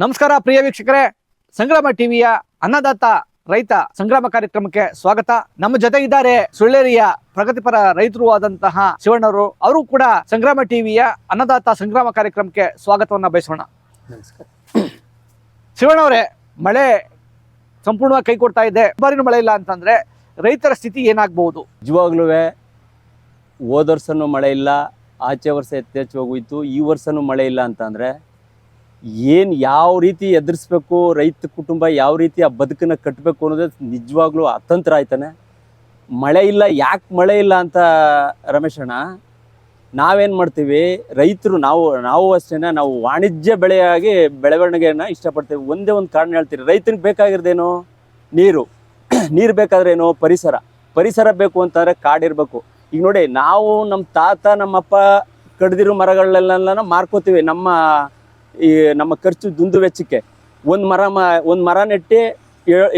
ನಮಸ್ಕಾರ ಪ್ರಿಯ ವೀಕ್ಷಕರೇ. ಸಂಗ್ರಾಮ ಟಿವಿಯ ಅನ್ನದಾತ ರೈತ ಸಂಗ್ರಾಮ ಕಾರ್ಯಕ್ರಮಕ್ಕೆ ಸ್ವಾಗತ. ನಮ್ಮ ಜೊತೆ ಇದ್ದಾರೆ ಸುಳ್ಳೇರಿಯ ಪ್ರಗತಿಪರ ರೈತರು ಆದಂತಹ ಶಿವಣ್ಣವರು ಅವರು. ಕೂಡ ಸಂಗ್ರಾಮ ಟಿವಿಯ ಅನ್ನದಾತ ಸಂಗ್ರಾಮ ಕಾರ್ಯಕ್ರಮಕ್ಕೆ ಸ್ವಾಗತವನ್ನ ಬಯಸೋಣ. ನಮಸ್ಕಾರ. ಶಿವಣ್ಣವರೇ ಮಳೆ ಸಂಪೂರ್ಣವಾಗಿ ಕೈ ಕೊಡ್ತಾ ಇದೆ. ಬಾರಿನೂ ಮಳೆ ಇಲ್ಲ ಅಂತಂದ್ರೆ ರೈತರ ಸ್ಥಿತಿ ಏನಾಗಬಹುದು? ನಿಜವಾಗ್ಲೂ ಹೋದ ವರ್ಷನೂ ಮಳೆ ಇಲ್ಲ ಆಚೆ ವರ್ಷ ಯಥೇಚ್ಛ ಹೋಗೋಯ್ತು ಈ ವರ್ಷನೂ ಮಳೆ ಇಲ್ಲ ಅಂತಂದರೆ ಏನು ಯಾವ ರೀತಿ ಎದುರಿಸ್ಬೇಕು, ರೈತ ಕುಟುಂಬ ಯಾವ ರೀತಿ ಆ ಬದುಕನ್ನು ಕಟ್ಟಬೇಕು ಅನ್ನೋದು ನಿಜವಾಗ್ಲೂ ಅತಂತ್ರ ಆಯ್ತಾನೆ. ಮಳೆ ಇಲ್ಲ, ಯಾಕೆ ಮಳೆ ಇಲ್ಲ ಅಂತ ರಮೇಶಣ್ಣ ನಾವೇನು ಮಾಡ್ತೀವಿ, ರೈತರು ನಾವು ನಾವು ಅಷ್ಟೇ ನಾವು ವಾಣಿಜ್ಯ ಬೆಳೆಯಾಗಿ ಬೆಳವಣಿಗೆಯನ್ನು ಇಷ್ಟಪಡ್ತೀವಿ. ಒಂದೇ ಒಂದು ಕಾರಣ ಹೇಳ್ತೀರಿ ರೈತನಿಗೆ ಬೇಕಾಗಿರೋದೇನು? ನೀರು. ನೀರು ಬೇಕಾದ್ರೇನು? ಪರಿಸರ. ಪರಿಸರ ಬೇಕು ಅಂತಂದರೆ ಕಾಡಿರಬೇಕು. ಈಗ ನೋಡಿ, ನಾವು ನಮ್ಮ ತಾತ, ನಮ್ಮಪ್ಪ ಕಡ್ದಿರೋ ಮರಗಳನ್ನೆಲ್ಲ ಮಾರ್ಕೋತೀವಿ. ನಮ್ಮ ಈ ನಮ್ಮ ಖರ್ಚು ದುಂದು ವೆಚ್ಚಕ್ಕೆ ಒಂದು ಮರ ಮ, ಒಂದು ಮರ ನೆಟ್ಟಿ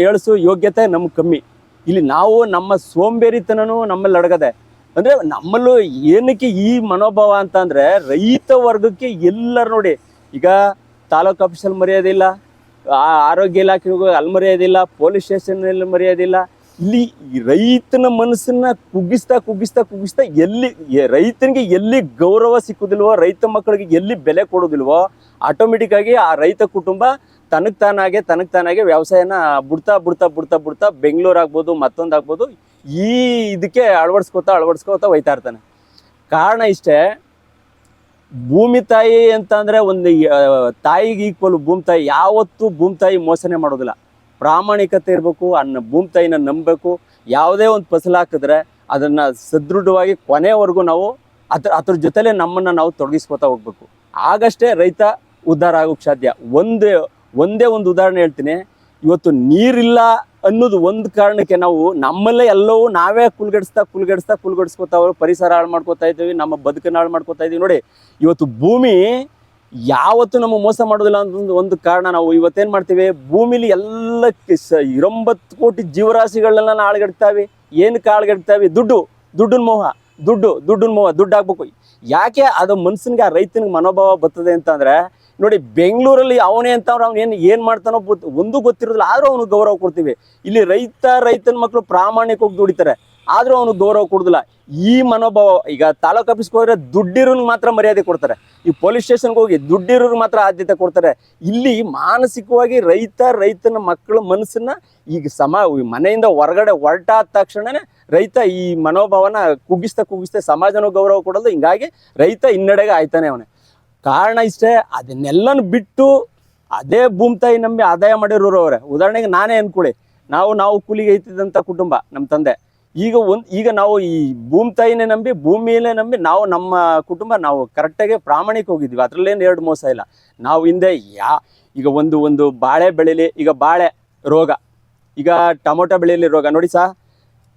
ಏಳಿಸೋ ಯೋಗ್ಯತೆ ನಮ್ಗೆ ಕಮ್ಮಿ. ಇಲ್ಲಿ ನಾವು ನಮ್ಮ ಸೋಂಬೇರಿತನೂ ನಮ್ಮಲ್ಲಿ ಅಡಗದೆ. ಅಂದರೆ ನಮ್ಮಲ್ಲೂ ಏನಕ್ಕೆ ಈ ಮನೋಭಾವ ಅಂತ ಅಂದರೆ ರೈತ ವರ್ಗಕ್ಕೆ ಎಲ್ಲರೂ ನೋಡಿ, ಈಗ ತಾಲೂಕು ಆಫೀಸಲ್ಲಿ ಮರ್ಯಾದಿಲ್ಲ ಆರೋಗ್ಯ ಇಲಾಖೆಗೂ ಅಲ್ಲಿ ಮರ್ಯಾದಿಲ್ಲ ಪೊಲೀಸ್ ಸ್ಟೇಷನಲ್ಲಿ ಮರ್ಯಾದಿಲ್ಲ ಇಲ್ಲಿ ರೈತನ ಮನಸ್ಸನ್ನ ಕುಗ್ಗಿಸ್ತಾ ಕುಗ್ಗಿಸ್ತಾ ಕುಗ್ಗಿಸ್ತಾ ಎಲ್ಲಿ ರೈತನಿಗೆ ಎಲ್ಲಿ ಗೌರವ ಸಿಕ್ಕುದಿಲ್ವೋ, ರೈತ ಮಕ್ಕಳಿಗೆ ಎಲ್ಲಿ ಬೆಲೆ ಕೊಡೋದಿಲ್ವೋ ಆಟೋಮೆಟಿಕ್ ಆಗಿ ಆ ರೈತ ಕುಟುಂಬ ತನಗ್ ತಾನಾಗೆ ತನಗ್ ತಾನಾಗೆ ವ್ಯವಸಾಯನ ಬಿಡ್ತಾ ಬಿಡ್ತಾ ಬಿಡ್ತಾ ಬಿಡ್ತಾ ಬೆಂಗಳೂರು ಆಗ್ಬೋದು, ಮತ್ತೊಂದು ಆಗ್ಬೋದು, ಈ ಇದಕ್ಕೆ ಅಳವಡಿಸ್ಕೋತಾ ಅಳವಡಿಸ್ಕೋತಾ ಹೋಯ್ತಾ ಇರ್ತಾನೆ. ಕಾರಣ ಇಷ್ಟೇ, ಭೂಮಿ ತಾಯಿ ಅಂತ ಒಂದು ತಾಯಿಗೆ ಈಕ್ವಲ್ ಭೂಮಿ ತಾಯಿ, ಯಾವತ್ತೂ ಭೂಮಿ ತಾಯಿ ಮೋಸನೆ ಮಾಡೋದಿಲ್ಲ. ಪ್ರಾಮಾಣಿಕತೆ ಇರಬೇಕು ಅನ್ನ ಭೂಮಿ ತಾಯಿನ ನಂಬಬೇಕು, ಯಾವುದೇ ಒಂದು ಫಸಲು ಹಾಕಿದ್ರೆ ಅದನ್ನು ಸದೃಢವಾಗಿ ಕೊನೆವರೆಗೂ ನಾವು ಅದ್ರ ಅದ್ರ ಜೊತೆಲೆ ನಮ್ಮನ್ನು ನಾವು ತೊಡಗಿಸ್ಕೊತಾ ಹೋಗ್ಬೇಕು. ಆಗಷ್ಟೇ ರೈತ ಉದ್ಧಾರ ಆಗೋಕ್ಕೆ ಸಾಧ್ಯ. ಒಂದೇ ಒಂದೇ ಒಂದು ಉದಾಹರಣೆ ಹೇಳ್ತೀನಿ. ಇವತ್ತು ನೀರಿಲ್ಲ ಅನ್ನೋದು ಒಂದು ಕಾರಣಕ್ಕೆ ನಾವು ನಮ್ಮಲ್ಲೇ ಎಲ್ಲವೂ ನಾವೇ ಕುಲ್ಗಡಿಸ್ತಾ ಕುಲ್ಗಡಿಸ್ತಾ, ಕುಲ್ಗಡಿಸ್ಕೊತಾ ಪರಿಸರ ಹಾಳು ಮಾಡ್ಕೊತಾ ಇದ್ದೀವಿ, ನಮ್ಮ ಬದುಕನ್ನು ಹಾಳು ಮಾಡ್ಕೊತಾ ಇದ್ದೀವಿ. ನೋಡಿ, ಇವತ್ತು ಭೂಮಿ ಯಾವತ್ತೂ ನಮ್ಮ ಮೋಸ ಮಾಡೋದಿಲ್ಲ ಅಂತ ಒಂದು- ಕಾರಣ. ನಾವು ಇವತ್ತೇನು ಮಾಡ್ತೀವಿ? ಭೂಮಿಲಿ ಎಲ್ಲ ಇರೊಂಬತ್ತು ಕೋಟಿ ಜೀವರಾಶಿಗಳನ್ನೆಲ್ಲ ಆಳ್ಗಡ್ತಾವೆ. ಏನಕ್ಕೆ ಆಳ್ಗಡ್ತಾವೆ? ದುಡ್ಡು. ದುಡ್ಡಿನ ಮೋಹ. ದುಡ್ಡು. ದುಡ್ಡಿನ ಮೋಹ. ದುಡ್ಡು ಹಾಕ್ಬೇಕು. ಯಾಕೆ ಅದು ಮನ್ಸನ್ಗೆ, ಆ ರೈತನಿಗೆ ಮನೋಭಾವ ಬರ್ತದೆ ಅಂತಂದ್ರೆ, ನೋಡಿ ಬೆಂಗಳೂರಲ್ಲಿ ಅವನೇ ಅಂತ ಅವ್ನು ಏನು ಏನು ಮಾಡ್ತಾನೋ ಒಂದು ಗೊತ್ತಿರೋದಿಲ್ಲ. ಆದ್ರೂ ಅವನು ಗೌರವ ಕೊಡ್ತೀವಿ. ಇಲ್ಲಿ ರೈತ, ರೈತನ ಮಕ್ಕಳು ಪ್ರಾಮಾಣಿಕವಾಗಿ ದುಡಿತಾರೆ. ಆದ್ರೂ ಅವನು ಗೌರವ ಕೊಡುದಿಲ್ಲ. ಈ ಮನೋಭಾವ, ಈಗ ತಾಲೂಕು ಆಫೀಸ್ಗೆ ಹೋದ್ರೆ ದುಡ್ಡಿರೋನ್ಗೆ ಮಾತ್ರ ಮರ್ಯಾದೆ ಕೊಡ್ತಾರೆ. ಈ ಪೊಲೀಸ್ ಸ್ಟೇಷನ್ಗೆ ಹೋಗಿ ದುಡ್ಡಿರೋರು ಮಾತ್ರ ಆದ್ಯತೆ ಕೊಡ್ತಾರೆ. ಇಲ್ಲಿ ಮಾನಸಿಕವಾಗಿ ರೈತ, ರೈತನ ಮಕ್ಕಳ ಮನಸ್ಸನ್ನ ಈಗ ಸಮ ಮನೆಯಿಂದ ಹೊರಗಡೆ ಹೊರಟಾದ ತಕ್ಷಣನೇ ರೈತ ಈ ಮನೋಭಾವನ ಕುಗ್ಗಿಸ್ತಾ ಕುಗ್ಗಿಸ್ತಾ ಸಮಾಜನೂ ಗೌರವ ಕೊಡೋದು. ಹಿಂಗಾಗಿ ರೈತ ಹಿನ್ನಡೆಗೆ ಆಯ್ತಾನೆ ಅವನೇ. ಕಾರಣ ಇಷ್ಟೇ, ಅದನ್ನೆಲ್ಲನೂ ಬಿಟ್ಟು ಅದೇ ಭೂಮಿ ತಾಯಿ ನಂಬಿ ಆದಾಯ ಮಾಡಿರೋರು ಅವರೇ. ಉದಾಹರಣೆಗೆ ನಾನೇ ಅನ್ಕೊಳ್ಳಿ. ನಾವು ನಾವು ಕೂಲಿಗೆ ಐತಿದ್ದಂಥ ಕುಟುಂಬ, ನಮ್ಮ ತಂದೆ. ಈಗ ಒಂದು, ಈಗ ನಾವು ಈ ಭೂಮಿ ತಾಯಿನೇ ನಂಬಿ ಭೂಮಿಯಲ್ಲೇ ನಂಬಿ ನಾವು ನಮ್ಮ ಕುಟುಂಬ ನಾವು ಕರೆಕ್ಟಾಗಿ ಪ್ರಾಮಾಣಿಕ ಹೋಗಿದ್ವಿ. ಅದರಲ್ಲೇನು ಎರಡು ಮೋಸ ಇಲ್ಲ. ನಾವು ಹಿಂದೆ ಯಾ, ಈಗ ಒಂದು ಒಂದು ಬಾಳೆ ಬೆಳೀಲಿ, ಈಗ ಬಾಳೆ ರೋಗ. ಈಗ ಟೊಮೊಟೊ ಬೆಳೀಲಿ ರೋಗ. ನೋಡಿ ಸಾ,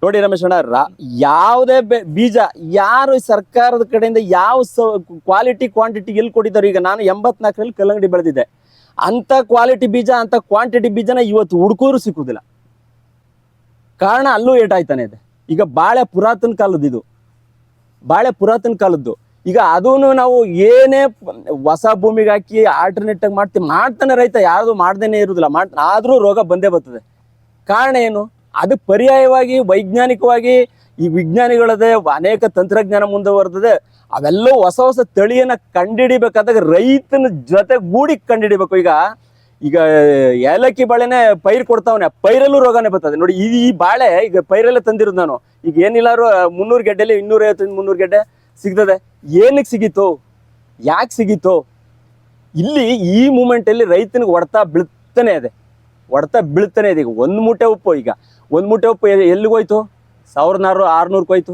ನೋಡಿ ರಮೇಶ್ ಅಣ್ಣ, ರಾ- ಯಾವುದೇ ಬೀಜ ಯಾರು ಸರ್ಕಾರದ ಕಡೆಯಿಂದ ಯಾವ ಕ್ವಾಲಿಟಿ ಕ್ವಾಂಟಿಟಿ ಎಲ್ಲಿ ಕೊಟ್ಟಿದ್ದಾರೆ, ಈಗ ನಾನು ಎಂಬತ್ನಾಲ್ಕರಲ್ಲಿ ಕಲ್ಲಂಗಡಿ ಬೆಳೆದಿದ್ದೆ. ಅಂಥ ಕ್ವಾಲಿಟಿ ಬೀಜ ಅಂತ ಕ್ವಾಂಟಿಟಿ ಬೀಜನ ಇವತ್ತು ಹುಡುಕೋರು ಸಿಕ್ಕುದಿಲ್ಲ. ಕಾರಣ ಅಲ್ಲೂ ಏಟಾಯ್ತಾನೆ ಇದೆ. ಈಗ ಬಾಳೆ ಪುರಾತನ ಕಾಲದ್ದು ಇದು. ಬಾಳೆ ಪುರಾತನ ಕಾಲದ್ದು. ಈಗ ಅದೂ ನಾವು ಏನೇ ಹೊಸ ಭೂಮಿಗೆ ಹಾಕಿ ಆಲ್ಟರ್ನೇಟ್ ಆಗಿ ಮಾಡ್ತೀವಿ ಮಾಡ್ತಾನೆ ರೈತ ಯಾರು ಮಾಡ್ದೇನೆ ಇರೋದಿಲ್ಲ. ಮಾಡ್, ಆದರೂ ರೋಗ ಬಂದೇ ಬರ್ತದೆ. ಕಾರಣ ಏನು? ಅದು ಪರ್ಯಾಯವಾಗಿ, ವೈಜ್ಞಾನಿಕವಾಗಿ, ಈ ವಿಜ್ಞಾನಿಗಳದೇ ಅನೇಕ ತಂತ್ರಜ್ಞಾನ ಮುಂದುವರೆದಿದೆ ಅವೆಲ್ಲೋ ಹೊಸ ಹೊಸ ತಳಿಯನ್ನ ಕಂಡಿಡಿಬೇಕಾದಾಗ ರೈತನ ಜೊತೆ ಗೂಡಿ ಕಂಡಿಡಿಬೇಕು. ಈಗ ಈಗ ಏಲಕ್ಕಿ ಬಾಳೆನೆ ಪೈರ್ ಕೊಡ್ತಾವನೆ. ಪೈರಲ್ಲೂ ರೋಗನೇ ಬರ್ತದೆ. ನೋಡಿ, ಈ ಬಾಳೆ ಈಗ ಪೈರಲ್ಲೇ ತಂದಿರೋದು ನಾನು. ಈಗ ಏನಿಲ್ಲಾರು ಮುನ್ನೂರು ಗೆಡ್ಡೆಲಿ ಇನ್ನೂರೈವತ್ತರಿಂದ ಮುನ್ನೂರು ಗೆಡ್ಡೆ ಸಿಗ್ತದೆ. ಏನಕ್ಕೆ ಸಿಗಿತ್ತು ಯಾಕೆ ಸಿಗಿತ್ತು ಇಲ್ಲಿ ಈ ಮೂಮೆಂಟಲ್ಲಿ ರೈತನಿಗೆ ಹೊಡ್ತಾ ಬೀಳ್ತಾನೆ ಇದೆ. ಹೊಡ್ತಾ ಬೀಳ್ತಾನೆ ಇದೆ. ಈಗ ಒಂದು ಮೂಟೆ ಉಪ್ಪು, ಈಗ ಒಂದು ಮೂಟೆ ಉಪ್ಪು ಎಲ್ಲಿಗೋಯ್ತು ಸಾವಿರದ ನಾರು ಆರುನೂರು ಹೋಯ್ತು.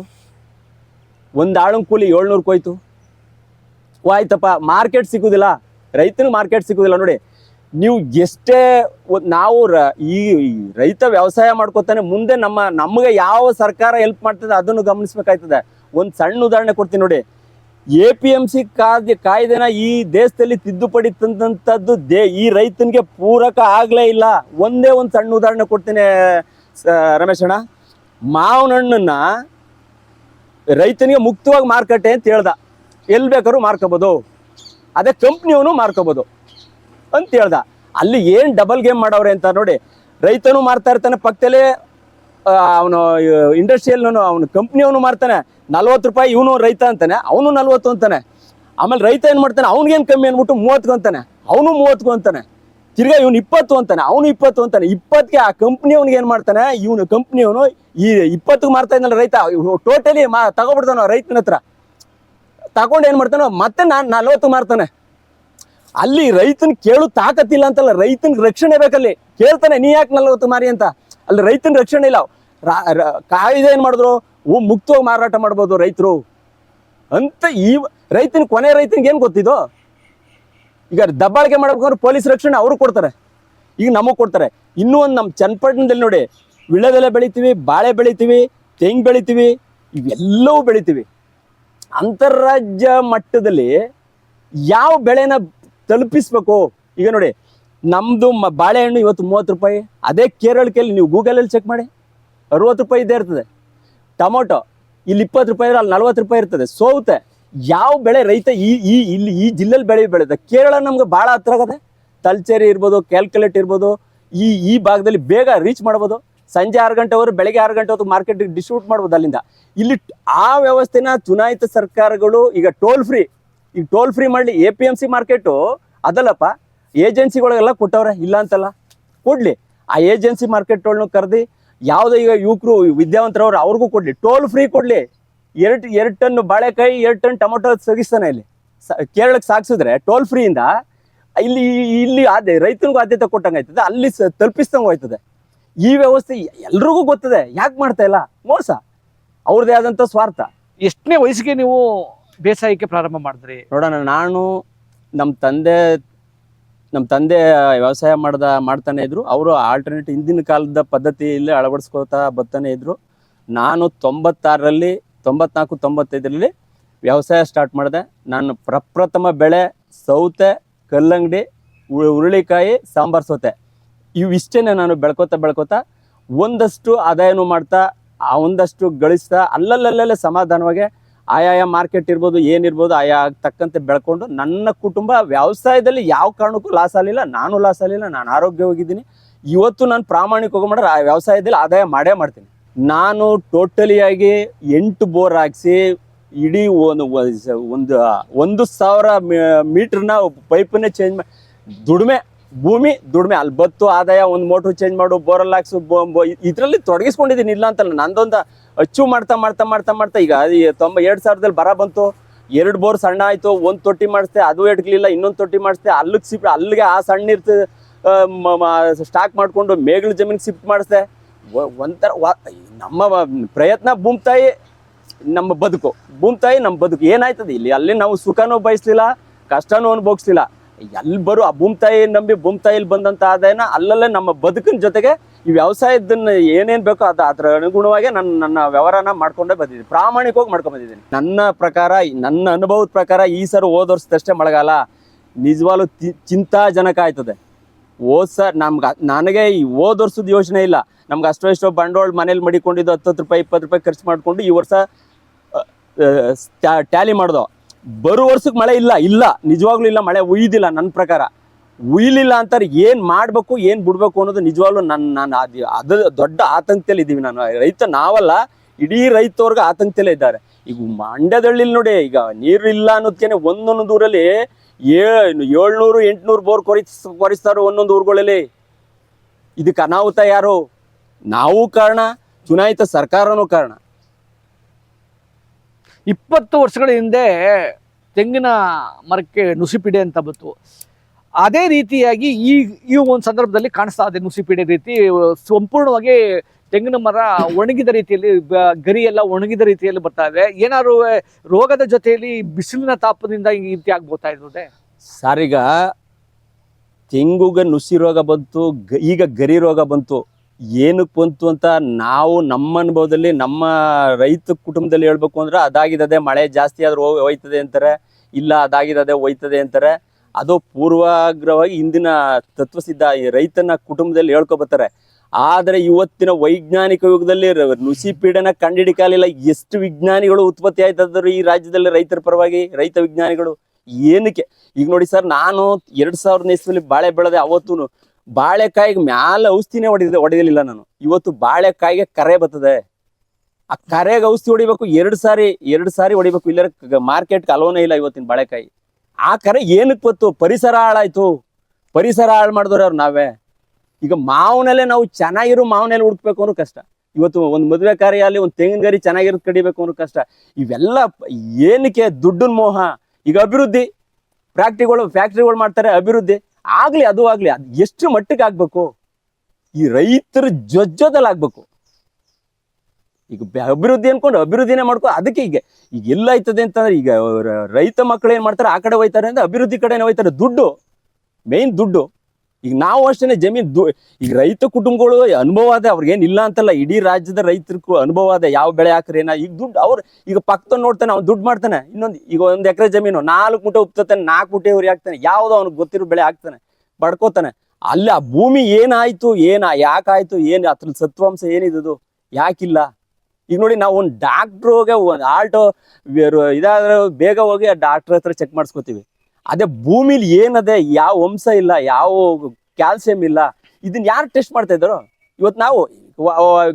ಒಂದು ಆಳಂಗ್ ಕೂಲಿ ಏಳ್ನೂರು ಹೋಯ್ತು. ಓ, ಆಯ್ತಪ್ಪ. ಮಾರ್ಕೆಟ್ ಸಿಗೋದಿಲ್ಲ. ರೈತನಿಗೆ ಮಾರ್ಕೆಟ್ ಸಿಗೋದಿಲ್ಲ. ನೋಡಿ ನೀವು ಎಷ್ಟೇ ನಾವು ಈ ರೈತ ವ್ಯವಸಾಯ ಮಾಡ್ಕೋತಾನೆ ಮುಂದೆ ನಮ್ಮ, ನಮಗೆ ಯಾವ ಸರ್ಕಾರ ಹೆಲ್ಪ್ ಮಾಡ್ತದೆ ಅದನ್ನು ಗಮನಿಸ್ಬೇಕಾಯ್ತದೆ. ಒಂದು ಸಣ್ಣ ಉದಾಹರಣೆ ಕೊಡ್ತೀನಿ ನೋಡಿ. ಎ ಪಿ ಎಂ ಸಿ ಕಾಯ್ದೆ ಕಾಯ್ದೆನ ಈ ದೇಶದಲ್ಲಿ ತಿದ್ದುಪಡಿ ತಂದಂಥದ್ದು ದೇ ಈ ರೈತನಿಗೆ ಪೂರಕ ಆಗ್ಲೇ ಇಲ್ಲ. ಒಂದೇ ಒಂದು ಸಣ್ಣ ಉದಾಹರಣೆ ಕೊಡ್ತೀನಿ ರಮೇಶಣ್ಣ ರಮೇಶ್ ಅಣ್ಣ. ಮಾವಿನ ಹಣ್ಣನ್ನ ರೈತನಿಗೆ ಮುಕ್ತವಾಗಿ ಮಾರುಕಟ್ಟೆ ಅಂತ ಹೇಳ್ದ. ಎಲ್ಲಿ ಬೇಕಾದ್ರೂ ಮಾರ್ಕೋಬೋದು. ಅದೇ ಕಂಪ್ನಿಯವನು ಮಾರ್ಕೋಬೋದು. ಅಂತ ಹೇಳ್ದ. ಅಲ್ಲಿ ಏನ್ ಡಬಲ್ ಗೇಮ್ ಮಾಡವ್ರೆ ಅಂತ ನೋಡಿ, ರೈತನು ಮಾರ್ತಾ ಇರ್ತಾನೆ ಪಕ್ಕದಲ್ಲಿ ಅವನು ಇಂಡಸ್ಟ್ರಿಯಲ್ ಅವನು ಕಂಪ್ನಿಯವನು ಮಾರ್ತಾನೆ. ನಲ್ವತ್ತು ರೂಪಾಯಿ ಇವನು ರೈತ ಅಂತಾನೆ, ಅವನು ನಲ್ವತ್ತು ಅಂತಾನೆ. ಆಮೇಲೆ ರೈತ ಏನ್ ಮಾಡ್ತಾನೆ ಅವ್ನಿಗೇನು ಕಮ್ಮಿ ಅಂದ್ಬಿಟ್ಟು ಮೂವತ್ತು ಅಂತಾನೆ, ಅವನು ಮೂವತ್ತು ಅಂತಾನೆ. ತಿರ್ಗಾ ಇವನು ಇಪ್ಪತ್ತು ಅಂತಾನೆ, ಅವನು ಇಪ್ಪತ್ತು ಅಂತಾನೆ. ಇಪ್ಪತ್ತಿಗೆ ಆ ಕಂಪ್ನಿ ಅವ್ನಿಗೆ ಏನ್ ಮಾಡ್ತಾನೆ, ಇವನು ಕಂಪ್ನಿಯವನು ಈ ಇಪ್ಪತ್ತು ಮಾರ್ತಾ ಇದ್ದಲ್ಲ ರೈತ ಟೋಟಲಿ ಮಾ, ತಗೊಬಿಡ್ತಾನ ರೈತನ ಹತ್ರ. ತಗೊಂಡು ಏನ್ ಮಾಡ್ತಾನೋ ಮತ್ತೆ ನಾನು ನಲ್ವತ್ತು ಮಾರ್ತಾನೆ. ಅಲ್ಲಿ ರೈತನ ಕೇಳು ತಾಕತ್ತಿಲ್ಲ ಅಂತಲ್ಲ ರೈತನ ರಕ್ಷಣೆ ಬೇಕಲ್ಲಿ. ಕೇಳ್ತಾನೆ, ನೀ ಯಾಕೆ ನಲ್ವತ್ತು ಮಾರಿ ಅಂತ? ಅಲ್ಲಿ ರೈತನ ರಕ್ಷಣೆ ಇಲ್ಲ. ಕಾಯ್ದೆ ಏನ್ ಮಾಡಿದ್ರು? ಓ ಮುಕ್ತವಾಗಿ ಮಾರಾಟ ಮಾಡ್ಬೋದು ರೈತರು. ಅಂತ ಈ ರೈತನ, ಕೊನೆ ರೈತನಿಗೆ ಏನ್ ಗೊತ್ತಿದ್ದು ಈಗ ದಬ್ಬಾಳಿಕೆ ಮಾಡ್ಬೇಕಂದ್ರೆ ಪೊಲೀಸ್ ರಕ್ಷಣೆ ಅವರು ಕೊಡ್ತಾರೆ. ಈಗ ನಮಗೆ ಕೊಡ್ತಾರೆ. ಇನ್ನೂ ಒಂದು ನಮ್ಮ ಚನ್ನಪಟ್ಟಣದಲ್ಲಿ ನೋಡಿ, ವಿಳೆದೆಲೆ ಬೆಳಿತೀವಿ, ಬಾಳೆ ಬೆಳಿತೀವಿ, ತೆಂಗು ಬೆಳಿತೀವಿ, ಇವೆಲ್ಲವೂ ಬೆಳಿತೀವಿ. ಅಂತಾರಾಜ್ಯ ಮಟ್ಟದಲ್ಲಿ ಯಾವ ಬೆಳೆನ ತಲುಪಿಸ್ಬೇಕು. ಈಗ ನೋಡಿ ನಮ್ಮದು ಮ, ಬಾಳೆಹಣ್ಣು ಇವತ್ತು ಮೂವತ್ತು ರೂಪಾಯಿ. ಅದೇ ಕೇರಳಕ್ಕೆಲ್ಲಿ ನೀವು ಗೂಗಲಲ್ಲಿ ಚೆಕ್ ಮಾಡಿ, ಅರುವತ್ತು ರೂಪಾಯಿ ಇದ್ದೇ ಇರ್ತದೆ. ಟೊಮೊಟೊ, ಇಲ್ಲಿ ಇಪ್ಪತ್ತು ರೂಪಾಯಿ ಇದ್ರೆ ಅಲ್ಲಿ ನಲ್ವತ್ತು ರೂಪಾಯಿ ಇರ್ತದೆ. ಸೋತೆ, ಯಾವ ಬೆಳೆ ರೈತ ಈ ಈ, ಇಲ್ಲಿ ಈ ಜಿಲ್ಲೆಲಿ ಬೆಳೆ, ಬೆಳೆದ? ಕೇರಳ ನಮ್ಗೆ ಭಾಳ ಹತ್ರ ಆಗದೆ ತಲ್ಚೇರಿ ಇರ್ಬೋದು ಕ್ಯಾಲ್ಕುಲೇಟ್ ಇರ್ಬೋದು, ಈ ಈ ಭಾಗದಲ್ಲಿ ಬೇಗ ರೀಚ್ ಮಾಡ್ಬೋದು. ಸಂಜೆ ಆರು ಗಂಟೆವರೆ ಬೆಳಗ್ಗೆ ಆರು ಗಂಟೆ ಹೊತ್ತು ಮಾರ್ಕೆಟ್ಗೆ ಡಿಸ್ಟ್ರಿಬ್ಯೂಟ್ ಮಾಡ್ಬೋದು ಅಲ್ಲಿಂದ. ಇಲ್ಲಿ ಆ ವ್ಯವಸ್ಥೆನ ಚುನಾಯಿತ ಸರ್ಕಾರಗಳು ಈಗ ಟೋಲ್ ಫ್ರೀ ಈಗ ಟೋಲ್ ಫ್ರೀ ಮಾಡಲಿ A P M C market ಅದಲ್ಲಪ್ಪ ಏಜೆನ್ಸಿಗಳಿಗೆಲ್ಲ ಕೊಟ್ಟವ್ರೆ, ಇಲ್ಲ ಅಂತಲ್ಲ. ಕೊಡ್ಲಿ. ಆ ಏಜೆನ್ಸಿ ಮಾರ್ಕೆಟ್ ಮಾರ್ಕೆಟ್ಗಳನ್ನ ಕರೆದು, ಯಾವುದೇ ಈಗ ಯುವಕರು, ವಿದ್ಯಾವಂತರವ್ರು ಅವ್ರಿಗೂ ಕೊಡ್ಲಿ. ಟೋಲ್ ಫ್ರೀ ಕೊಡ್ಲಿ. ಎರಡು ಎರಡು ಟನ್ ಬಾಳೆಕಾಯಿ, ಎರಡು ಟನ್ ಟೊಮೊಟೊ ಸಗಿಸ್ತಾನೆ ಇಲ್ಲಿ. ಕೇರಳಕ್ಕೆ ಸಾಗಿಸಿದ್ರೆ ಟೋಲ್ ಫ್ರೀಯಿಂದ ಇಲ್ಲಿ ಇಲ್ಲಿ ಆದ್ಯ, ರೈತನಿಗೂ ಆದ್ಯತೆ ಕೊಟ್ಟಂಗೆ ಆಯ್ತದೆ, ಅಲ್ಲಿ ತಲುಪಿಸ್ದಂಗೆ ಹೋಯ್ತದೆ. ಈ ವ್ಯವಸ್ಥೆ ಎಲ್ರಿಗೂ ಗೊತ್ತದೆ. ಯಾಕೆ ಮಾಡ್ತಾ ಇಲ್ಲ? ಮೋಸ. ಅವ್ರದ್ದೇ ಆದಂಥ ಸ್ವಾರ್ಥ. ಎಷ್ಟನೇ ವಯಸ್ಸಿಗೆ ನೀವು ಬೇಸಾಯಕ್ಕೆ ಪ್ರಾರಂಭ ಮಾಡಿದ್ರಿ? ನೋಡೋಣ ನಾನು ನಮ್ಮ ತಂದೆ ನಮ್ಮ ತಂದೆ ವ್ಯವಸಾಯ ಮಾಡ್ದ, ಮಾಡ್ತಾನೆ ಇದ್ರು. ಅವರು ಆಲ್ಟರ್ನೇಟ್ ಹಿಂದಿನ ಕಾಲದ ಪದ್ಧತಿಯಲ್ಲಿ ಅಳವಡಿಸ್ಕೊಳ್ತಾ ಬರ್ತಾನೆ ಇದ್ರು. ನಾನು ತೊಂಬತ್ತಾರರಲ್ಲಿ, ತೊಂಬತ್ನಾಲ್ಕು, ತೊಂಬತ್ತೈದರಲ್ಲಿ ವ್ಯವಸಾಯ ಸ್ಟಾರ್ಟ್ ಮಾಡಿದೆ. ನಾನು ಪ್ರಪ್ರಥಮ ಬೆಳೆ ಸೌತೆ, ಕಲ್ಲಂಗಡಿ ಹುರುಳಿಕಾಯಿ, ಸಾಂಬಾರು ಸೌತೆ. ಇವಿಷ್ಟೇ ನಾನು ಬೆಳ್ಕೋತಾ ಬೆಳ್ಕೋತಾ ಒಂದಷ್ಟು ಆದಾಯನೂ ಮಾಡ್ತಾ ಒಂದಷ್ಟು ಗಳಿಸ್ತಾ ಅಲ್ಲಲ್ಲಲ್ಲೇ ಸಮಾಧಾನವಾಗಿ ಆಯಾಯ ಮಾರ್ಕೆಟ್ ಇರ್ಬೋದು ಏನಿರ್ಬೋದು ಆಯಾ ತಕ್ಕಂತೆ ಬೆಳ್ಕೊಂಡು ನನ್ನ ಕುಟುಂಬ ವ್ಯವಸಾಯದಲ್ಲಿ ಯಾವ ಕಾರಣಕ್ಕೂ ಲಾಸ್ ಆಗಲಿಲ್ಲ. ನಾನು ಲಾಸ್ ಆಗಲಿಲ್ಲ, ನಾನು ಆರೋಗ್ಯವಾಗಿದ್ದೀನಿ ಇವತ್ತು ನಾನು ಪ್ರಾಮಾಣಿಕವಾಗಿ ಮಾಡಿದ್ರೆ ಆ ವ್ಯವಸಾಯದಲ್ಲಿ ಆದಾಯ ಮಾಡೇ ಮಾಡ್ತೀನಿ. ನಾನು ಟೋಟಲಿಯಾಗಿ ಎಂಟು ಬೋರ್ ಹಾಕ್ಸಿ ಇಡೀ ಒಂದು ಒಂದು ಒಂದು ಸಾವಿರ ಮೀಟ್ರನ್ನ ಪೈಪನ್ನೇ ಚೇಂಜ್ ಮಾಡಿ ದುಡಿಮೆ ಭೂಮಿ, ದುಡಿಮೆ ಅಲ್ಲಿ ಬತ್ತು ಆದಾಯ, ಒಂದು ಮೋಟ್ರು ಚೇಂಜ್ ಮಾಡು ಬೋರಲ್ ಹಾಕ್ಸು ಇದರಲ್ಲಿ ತೊಡಗಿಸ್ಕೊಂಡಿದ್ದೀನಿ, ಇಲ್ಲ ಅಂತಲ್ಲ ನಂದೊಂದು ಅಚ್ಚು ಮಾಡ್ತಾ ಮಾಡ್ತಾ ಮಾಡ್ತಾ ಮಾಡ್ತಾ, ಈಗ ತೊಂಬ, ಎರಡು ಸಾವಿರದಲ್ಲಿ ಬರ ಬಂತು, ಎರಡು ಬೋರ್ ಸಣ್ಣ ಆಯಿತು, ಒಂದು ತೊಟ್ಟಿ ಮಾಡಿಸ್ದೆ, ಅದು ಎಡ್ಗಲಿಲ್ಲ ಇನ್ನೊಂದು ತೊಟ್ಟಿ ಮಾಡಿಸ್ದೆ, ಅಲ್ಲಿಗೆ ಸಿಪ್ ಅಲ್ಲಿಗೆ ಆ ಸಣ್ಣ ಇರ್ತದೆ ಸ್ಟಾಕ್ ಮಾಡಿಕೊಂಡು ಮೇಗಳ ಜಮೀನಿಗೆ ಶಿಫ್ಟ್ ಮಾಡಿಸ್ದೆ ಒಂಥರ ನಮ್ಮ ಪ್ರಯತ್ನ ಭೂಮ್ತಾಯಿ ನಮ್ಮ ಬದುಕು ಭೂಮ್ತಾಯಿ ನಮ್ಮ ಬದುಕು, ಏನಾಯ್ತದೆ, ಇಲ್ಲಿ, ಅಲ್ಲಿ ನಾವು ಸುಖನೂ ಬಯಸಲಿಲ್ಲ, ಕಷ್ಟನೂ ಅನುಭವಿಸ್ಲಿಲ್ಲ ಎಲ್ಲಿ ಬರೋ ಆ ಭೂಮ್ತಾಯಿ ನಂಬಿ ಭೂಮಿ ತಾಯಿಲಿ ಬಂದಂಥ ಆದಾಯನ ಅಲ್ಲಲ್ಲೇ ನಮ್ಮ ಬದುಕಿನ ಜೊತೆಗೆ ಈ ವ್ಯವಸಾಯದನ್ನ ಏನೇನು ಬೇಕೋ ಅದು ಅದರ ಅನುಗುಣವಾಗಿ ನನ್ನ ನನ್ನ ವ್ಯವಹಾರನ ಮಾಡ್ಕೊಂಡೇ ಬಂದಿದ್ದೀನಿ. ಪ್ರಾಮಾಣಿಕವಾಗಿ ಮಾಡ್ಕೊಂಡ್ ಬಂದಿದ್ದೀನಿ. ನನ್ನ ಪ್ರಕಾರ ನನ್ನ ಅನುಭವದ ಪ್ರಕಾರ ಈ ಸರ್ ಹೋದ ವರ್ಷದಷ್ಟೇ ಮಳೆಗಾಲ ನಿಜವಾಗ್ಲೂ ಚಿಂತಾಜನಕ ಆಯ್ತದೆ. ಓದ್ ಸರ್ ನಮ್ಗೆ ನನಗೆ ಈ ಹೋದ ವರ್ಷದ ಯೋಚನೆ ಇಲ್ಲ. ನಮ್ಗೆ ಅಷ್ಟೋ ಎಷ್ಟೋ ಬಂಡವಾಳ ಮನೇಲಿ ಮಡಿಕೊಂಡಿದ್ದು ಹತ್ತು ರೂಪಾಯಿ, ಇಪ್ಪತ್ತು ರೂಪಾಯಿ ಖರ್ಚು ಮಾಡಿಕೊಂಡು ಈ ವರ್ಷ ಟ್ಯಾಲಿ ಮಾಡ್ದೋ. ಬರೋ ವರ್ಷಕ್ಕೆ ಮಳೆ ಇಲ್ಲ ಇಲ್ಲ, ನಿಜವಾಗ್ಲೂ ಇಲ್ಲ, ಮಳೆ ಉಯ್ದಿಲ್ಲ ನನ್ನ ಪ್ರಕಾರ. ಉಯ್ಲಿಲ್ಲ ಅಂತಾರೆ ಏನು ಮಾಡಬೇಕು, ಏನು ಬಿಡ್ಬೇಕು ಅನ್ನೋದು ನಿಜವಾಗ್ಲೂ ನನ್ನ ನಾನು ಅದು ಅದು ದೊಡ್ಡ ಆತಂಕದಲ್ಲಿ ಇದ್ದೀವಿ ನಾನು. ರೈತ ನಾವಲ್ಲ, ಇಡೀ ರೈತವ್ರಿಗೆ ಆತಂಕದಲ್ಲೇ ಇದ್ದಾರೆ. ಈಗ ಮಂಡ್ಯದಳ್ಳಿ ನೋಡಿ, ಈಗ ನೀರು ಇಲ್ಲ ಅನ್ನೋದಕ್ಕೆ ಒಂದೊಂದು ಊರಲ್ಲಿ ಏಳು, ಏಳ್ನೂರು, ಎಂಟ್ನೂರು ಬೋರ್ ಕೊರಿಸ್, ಕೊರಿಸ್ತಾರೆ ಒಂದೊಂದು ಊರುಗಳಲ್ಲಿ. ಇದಕ್ಕೆ ಅನಾಹುತ ಯಾರು? ನಾವು ಕಾರಣ, ಚುನಾಯಿತ ಸರ್ಕಾರನೂ ಕಾರಣ. ಇಪ್ಪತ್ತು ವರ್ಷಗಳ ಹಿಂದೆ ತೆಂಗಿನ ಮರಕ್ಕೆ ನುಸಿಪಿಡೆ ಅಂತ ಬಂತು. ಅದೇ ರೀತಿಯಾಗಿ ಈ ಈ ಒಂದು ಸಂದರ್ಭದಲ್ಲಿ ಕಾಣಿಸ್ತಾ ಇದೆ ನುಸಿಪಿಡೆ ರೀತಿ. ಸಂಪೂರ್ಣವಾಗಿ ತೆಂಗಿನ ಮರ ಒಣಗಿದ ರೀತಿಯಲ್ಲಿ ಗರಿ ಎಲ್ಲ ಒಣಗಿದ ರೀತಿಯಲ್ಲಿ ಬರ್ತಾ ಇದೆ. ಏನಾದ್ರು ರೋಗದ ಜೊತೆಯಲ್ಲಿ ಬಿಸಿಲಿನ ತಾಪದಿಂದ ಈ ರೀತಿ ಆಗ್ಬೋತಾ ಇರೋದೆ? ಸಾರಿಗ ತೆಂಗುಗ ನುಸಿ ರೋಗ ಬಂತು ಈಗ ಗರಿ ರೋಗ ಬಂತು. ಏನಕ್ಕೆ ಬಂತು ಅಂತ ನಾವು ನಮ್ಮ ಅನುಭವದಲ್ಲಿ, ನಮ್ಮ ರೈತ ಕುಟುಂಬದಲ್ಲಿ ಹೇಳ್ಬೇಕು ಅಂದ್ರೆ ಅದಾಗಿದ್ದದೆ ಮಳೆ ಜಾಸ್ತಿ ಆದ್ರೂ ಹೋಯ್ತದೆ ಅಂತಾರೆ. ಇಲ್ಲ ಅದಾಗಿದ್ದದೆ ಹೋಯ್ತದೆ ಅಂತಾರೆ. ಅದು ಪೂರ್ವಾಗ್ರವಾಗಿ ಹಿಂದಿನ ತತ್ವಸಿದ್ಧ ಈ ರೈತನ ಕುಟುಂಬದಲ್ಲಿ ಹೇಳ್ಕೊಬರ್ತಾರೆ ಆದರೆ ಇವತ್ತಿನ ವೈಜ್ಞಾನಿಕ ಯುಗದಲ್ಲಿ ನುಸಿ ಪೀಡನ ಕಂಡಿಡಿಕಾಲಿಲ್ಲ. ಎಷ್ಟು ವಿಜ್ಞಾನಿಗಳು ಉತ್ಪತ್ತಿ ಆಯ್ತದ್ರು ಈ ರಾಜ್ಯದಲ್ಲಿ ರೈತರ ಪರವಾಗಿ, ರೈತ ವಿಜ್ಞಾನಿಗಳು ಏನಕ್ಕೆ? ಈಗ ನೋಡಿ ಸರ್, ನಾನು ಎರಡು ಸಾವಿರದ ಇಸ್ವಿಲಿ ಬಾಳೆ ಬೆಳೆದೆ ಅವತ್ತು ಬಾಳೆಕಾಯಿಗೆ ಮ್ಯಾಲೆ ಔಷಧಿನೇ ಹೊಡೆದಿದೆ ಹೊಡೆಯಲಿಲ್ಲ ನಾನು. ಇವತ್ತು ಬಾಳೆಕಾಯಿಗೆ ಕರೆ ಬರ್ತದೆ. ಆ ಕರೆಗೆ ಔಷಧಿ ಹೊಡಿಬೇಕು, ಎರಡು ಸಾರಿ ಎರಡು ಸಾರಿ ಹೊಡಿಬೇಕು. ಇಲ್ಲ ಮಾರ್ಕೆಟ್ಗೆ ಅಲೋನೇ ಇಲ್ಲ ಇವತ್ತಿನ ಬಾಳೆಕಾಯಿ. ಆ ಕರೆ ಏನಕ್ಕೆ ಬತ್ತು ಪರಿಸರ ಹಾಳಾಯ್ತು. ಪರಿಸರ ಹಾಳು ಮಾಡಿದವ್ರು ಅವ್ರು ನಾವೇ. ಈಗ ಮಾವನಲ್ಲೇ ನಾವು ಚೆನ್ನಾಗಿರೋ ಮಾವನಲ್ಲಿ ಹುಡುಕ್ಬೇಕು ಅನ್ನೋ ಕಷ್ಟ. ಇವತ್ತು ಒಂದು ಮದುವೆ ಕಾರ್ಯ ಅಲ್ಲಿ ಒಂದು ತೆಂಗಿನ ಗರಿ ಚೆನ್ನಾಗಿರೋದು ಕಡಿಬೇಕು ಅನ್ನೋ ಕಷ್ಟ. ಇವೆಲ್ಲ ಏನಕ್ಕೆ? ದುಡ್ಡಿನ ಮೋಹ. ಈಗ ಅಭಿವೃದ್ಧಿ. ಫ್ಯಾಕ್ಟ್ರಿಗಳು ಫ್ಯಾಕ್ಟ್ರಿಗಳು ಮಾಡ್ತಾರೆ ಅಭಿವೃದ್ಧಿ. ಆಗ್ಲಿ ಅದು ಆಗ್ಲಿ, ಅದು ಎಷ್ಟು ಮಟ್ಟಿಗೆ ಆಗ್ಬೇಕು? ಈ ರೈತರ ಜೊಜ್ಜೋದಲ್ಲಿ ಆಗ್ಬೇಕು. ಈಗ ಅಭಿವೃದ್ಧಿ ಅನ್ಕೊಂಡು ಅಭಿವೃದ್ಧಿನೇ ಮಾಡ್ಕೊ, ಅದಕ್ಕೆ ಈಗ ಈಗ ಎಲ್ಲ ಆಯ್ತದೆ ಅಂತಂದ್ರೆ ಈಗ ರೈತ ಮಕ್ಕಳು ಏನ್ ಮಾಡ್ತಾರೆ, ಆ ಕಡೆ ಹೋಯ್ತಾರೆ ಅಂದ್ರೆ ಅಭಿವೃದ್ಧಿ ಕಡೆನೇ ಹೋಯ್ತಾರೆ. ದುಡ್ಡು ಮೇನ್ ದುಡ್ಡು. ಈಗ ನಾವು ಅಷ್ಟೇ ಜಮೀನ್ ದು, ಈಗ ರೈತ ಕುಟುಂಬಗಳು ಅನುಭವ ಅದೇ ಅವ್ರಿಗೇನು ಇಲ್ಲ ಅಂತಲ್ಲ, ಇಡೀ ರಾಜ್ಯದ ರೈತರಿಗೂ ಅನುಭವ ಅದೇ ಯಾವ ಬೆಳೆ ಹಾಕ್ರಿ ಏನ? ಈಗ ದುಡ್ಡು ಅವ್ರು, ಈಗ ಪಕ್ಕ ನೋಡ್ತಾನೆ, ಅವ್ನು ದುಡ್ಡು ಮಾಡ್ತಾನೆ. ಇನ್ನೊಂದು, ಈಗ ಒಂದು ಎಕರೆ ಜಮೀನು, ನಾಲ್ಕು ಮುಟ್ಟೆ ಉಪ್ತಾನೆ ನಾಲ್ಕು ಮುಟ್ಟೆ ಉರಿ ಹಾಕ್ತಾನೆ, ಯಾವುದೋ ಅವ್ನಿಗೆ ಗೊತ್ತಿರೋ ಬೆಳೆ ಹಾಕ್ತಾನೆ ಪಡ್ಕೋತಾನೆ ಅಲ್ಲಿ ಆ ಭೂಮಿ ಏನಾಯ್ತು, ಏನ, ಯಾಕಾಯ್ತು, ಏನು ಅದ್ರ ಸತ್ವಾಂಶ ಏನಿದು ಯಾಕಿಲ್ಲ. ಈಗ ನೋಡಿ ನಾವು ಒಂದು ಡಾಕ್ಟ್ರಿಗೆ ಒಂದು ಆಲ್ಟೋ, ಇದಾದ್ರೆ ಬೇಗ ಹೋಗಿ ಆ ಡಾಕ್ಟ್ರ್ ಹತ್ರ ಚೆಕ್ ಮಾಡಿಸ್ಕೊತೀವಿ. ಅದೇ ಭೂಮಿಲಿ ಏನದೆ, ಯಾವ ವಂಶ ಇಲ್ಲ, ಯಾವ ಕ್ಯಾಲ್ಸಿಯಂ ಇಲ್ಲ, ಇದನ್ನ ಯಾರು ಟೆಸ್ಟ್ ಮಾಡ್ತಾ ಇದ್ದಾರೋ? ಇವತ್ತು ನಾವು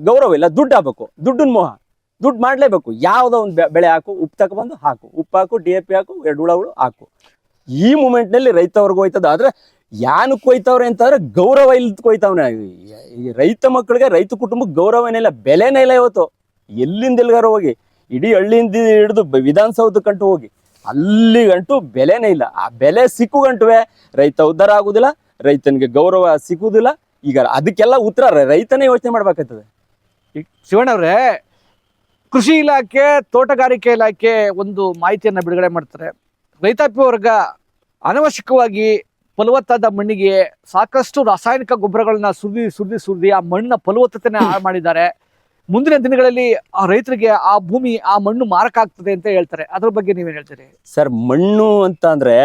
ಗೌರವ ಇಲ್ಲ, ದುಡ್ಡು ಹಾಕ್ಬೇಕು. ದುಡ್ಡನ್ ಮೋಹ. ದುಡ್ಡು ಮಾಡಲೇಬೇಕು. ಯಾವುದೋ ಒಂದು ಬೆಳೆ ಹಾಕು, ಉಪ್ಪು ತಗೊಬಂದು ಹಾಕು. ಉಪ್ಪು ಹಾಕು, ಡಿ ಎ ಪಿ ಹಾಕು, ಎರಡು ಹುಳಗಳು ಹಾಕು. ಈ ಮೂಮೆಂಟ್ನಲ್ಲಿ ರೈತವ್ರಿಗೆ ಹೋಯ್ತದ. ಆದ್ರೆ ಯಾನಕ್ಕೆ ಹೋಯ್ತವ್ರೆ ಅಂತಂದ್ರೆ ಗೌರವ ಇಲ್ದ ಕೊಯ್ತವ್ನೆ. ರೈತ ಮಕ್ಕಳಿಗೆ ರೈತ ಕುಟುಂಬಕ್ಕೆ ಗೌರವನೇ ಇಲ್ಲ, ಬೆಲೆನೇ ಇಲ್ಲ ಇವತ್ತು. ಎಲ್ಲಿಂದ ಎಲ್ಲಿಗಾರ ಹೋಗಿ, ಇಡೀ ಹಳ್ಳಿಯಿಂದ ಹಿಡಿದು ವಿಧಾನಸೌಧ ಕಂಟು ಹೋಗಿ ಅಲ್ಲಿ ಗಂಟು ಬೆಲೆನೇ ಇಲ್ಲ. ಆ ಬೆಲೆ ಸಿಕ್ಕು ಗಂಟುವೆ ರೈತ ಉದ್ಧಾರ ಆಗುದಿಲ್ಲ, ರೈತನಿಗೆ ಗೌರವ ಸಿಗುವುದಿಲ್ಲ ಈಗ ಅದಕ್ಕೆಲ್ಲ ಉತ್ತರ ರೈತನೇ ಯೋಚನೆ ಮಾಡ್ಬೇಕಾಗ್ತದೆ. ಶಿವಣ್ಣವ್ರೆ ಕೃಷಿ ಇಲಾಖೆ, ತೋಟಗಾರಿಕೆ ಇಲಾಖೆ ಒಂದು ಮಾಹಿತಿಯನ್ನು ಬಿಡುಗಡೆ ಮಾಡ್ತಾರೆ. ರೈತಾಪಿ ವರ್ಗ ಅನವಶ್ಯಕವಾಗಿ ಫಲವತ್ತಾದ ಮಣ್ಣಿಗೆ ಸಾಕಷ್ಟು ರಾಸಾಯನಿಕ ಗೊಬ್ಬರಗಳನ್ನ ಸುರಿದಿ ಸುರಿದಿ ಸುರಿದಿ ಆ ಮಣ್ಣಿನ ಫಲವತ್ತತೆ ಹಾಳು ಮಾಡಿದ್ದಾರೆ. ಮುಂದಿನ ದಿನಗಳಲ್ಲಿ ಆ ರೈತರಿಗೆ ಆ ಭೂಮಿ, ಆ ಮಣ್ಣು ಮಾರಕ ಆಗ್ತದೆ ಅಂತ ಹೇಳ್ತಾರೆ. ಅದ್ರ ಬಗ್ಗೆ ನೀವೇನು ಹೇಳ್ತೀರಿ? ಸರ್, ಮಣ್ಣು ಅಂತ ಅಂದ್ರೆ